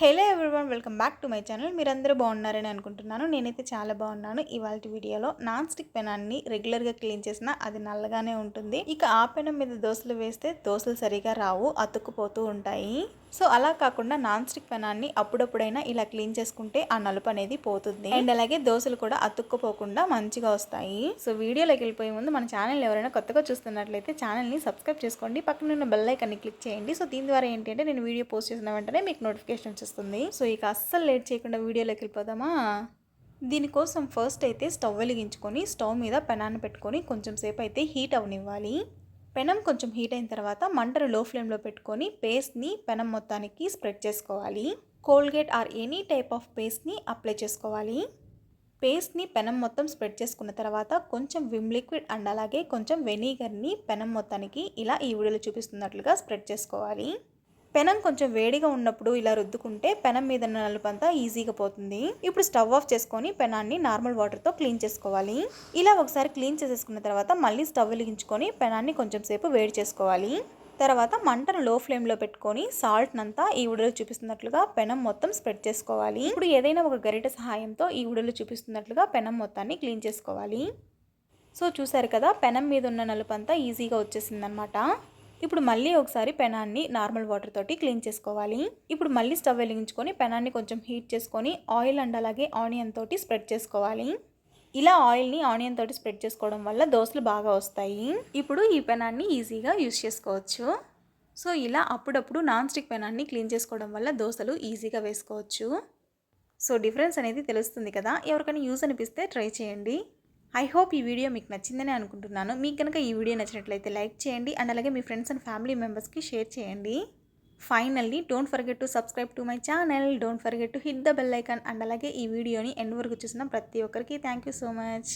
Hello everyone welcome back to my channel. మీరందరూ బాగున్నారని అనుకుంటున్నాను. నేనైతే చాలా బాగున్నాను. ఇవాళ వీడియోలో నాన్ స్టిక్ పెనాన్ని రెగ్యులర్గా క్లీన్ చేసినా అది నల్లగానే ఉంటుంది. ఇక ఆ పెనం మీద దోశలు వేస్తే దోశలు సరిగా రావు అతుక్కుపోతూ ఉంటాయి. సో అలా కాకుండా నాన్ స్టిక్ పెనాన్ని అప్పుడప్పుడైనా ఇలా క్లీన్ చేసుకుంటే ఆ నలుపు అనేది పోతుంది. అండ్ అలాగే దోశలు కూడా అతుక్కుపోకుండా మంచిగా వస్తాయి. సో వీడియోలోకి వెళ్ళిపోయే ముందు మన ఛానల్ ఎవరైనా కొత్తగా చూస్తున్నట్లయితే ఛానల్ని సబ్స్క్రైబ్ చేసుకోండి. పక్కన ఉన్న బెల్ ఐకాన్ని క్లిక్ చేయండి. సో దీని ద్వారా ఏంటి అంటే నేను వీడియో పోస్ట్ చేసిన వెంటనే మీకు నోటిఫికేషన్ వచ్చేస్తుంది. సో ఇక అస్సలు లేట్ చేయకుండా వీడియోలోకి వెళ్ళిపోదామా? దీనికోసం ఫస్ట్ అయితే స్టవ్ వెలిగించుకొని స్టవ్ మీద పెనాన్ని పెట్టుకొని కొంచెం సేపు అయితే హీట్ అవనివ్వాలి. పెనం కొంచెం హీట్ అయిన తర్వాత మంటను లో ఫ్లేమ్లో పెట్టుకొని పేస్ట్ని పెనం మొత్తానికి స్ప్రెడ్ చేసుకోవాలి. Colgate or any type of పేస్ట్ని అప్లై చేసుకోవాలి. పేస్ట్ని పెనం మొత్తం స్ప్రెడ్ చేసుకున్న తర్వాత కొంచెం విమ్ లిక్విడ్ అండ్ అలాగే కొంచెం వెనిగర్ని పెనం మొత్తానికి ఇలా ఈ వీడియోలో చూపిస్తున్నట్లుగా స్ప్రెడ్ చేసుకోవాలి. పెనం కొంచెం వేడిగా ఉన్నప్పుడు ఇలా రుద్దుకుంటే పెనం మీద ఉన్న నలుపంతా ఈజీగా పోతుంది. ఇప్పుడు స్టవ్ ఆఫ్ చేసుకొని పెనాన్ని నార్మల్ వాటర్తో క్లీన్ చేసుకోవాలి. ఇలా ఒకసారి క్లీన్ చేసేసుకున్న తర్వాత మళ్ళీ స్టవ్ వెలిగించుకొని పెనాన్ని కొంచెం సేపు వేడి చేసుకోవాలి. తర్వాత మంటను లో ఫ్లేమ్లో పెట్టుకొని సాల్ట్ నంతా ఈ ఉడలు చూపిస్తున్నట్లుగా పెనం మొత్తం స్ప్రెడ్ చేసుకోవాలి. ఇప్పుడు ఏదైనా ఒక గరిట సహాయంతో ఈ ఉడలు చూపిస్తున్నట్లుగా పెనం మొత్తాన్ని క్లీన్ చేసుకోవాలి. సో చూసారు కదా పెనం మీద ఉన్న నలుపంతా ఈజీగా వచ్చేసిందనమాట ఇప్పుడు మళ్ళీ ఒకసారి పెనాన్ని నార్మల్ వాటర్ తోటి క్లీన్ చేసుకోవాలి. ఇప్పుడు మళ్ళీ స్టవ్ వెలిగించుకొని పెనాన్ని కొంచెం హీట్ చేసుకొని ఆయిల్ అండ్ అలాగే ఆనియన్ తోటి స్ప్రెడ్ చేసుకోవాలి. ఇలా ఆయిల్ని ఆనియన్ తోటి స్ప్రెడ్ చేసుకోవడం వల్ల దోశలు బాగా వస్తాయి. ఇప్పుడు ఈ పెనాన్ని ఈజీగా యూస్ చేసుకోవచ్చు. సో ఇలా అప్పుడప్పుడు నాన్ స్టిక్ పెనాన్ని క్లీన్ చేసుకోవడం వల్ల దోశలు ఈజీగా వేసుకోవచ్చు. సో డిఫరెన్స్ అనేది తెలుస్తుంది కదా? ఎవరికైనా యూజ్ అనిపిస్తే ట్రై చేయండి. ఐ హోప్ ఈ వీడియో మీకు నచ్చిందని అనుకుంటున్నాను. మీకు కనుక ఈ వీడియో నచ్చినట్లయితే లైక్ చేయండి. అండ్ అలాగే మీ ఫ్రెండ్స్ అండ్ ఫ్యామిలీ మెంబర్స్కి షేర్ చేయండి. Finally don't forget to subscribe to my channel don't forget to hit the bell icon and అలాగే ఈ వీడియోని ఎండ్ వరకు చూసిన ప్రతి ఒక్కరికి థ్యాంక్ యూ సో మచ్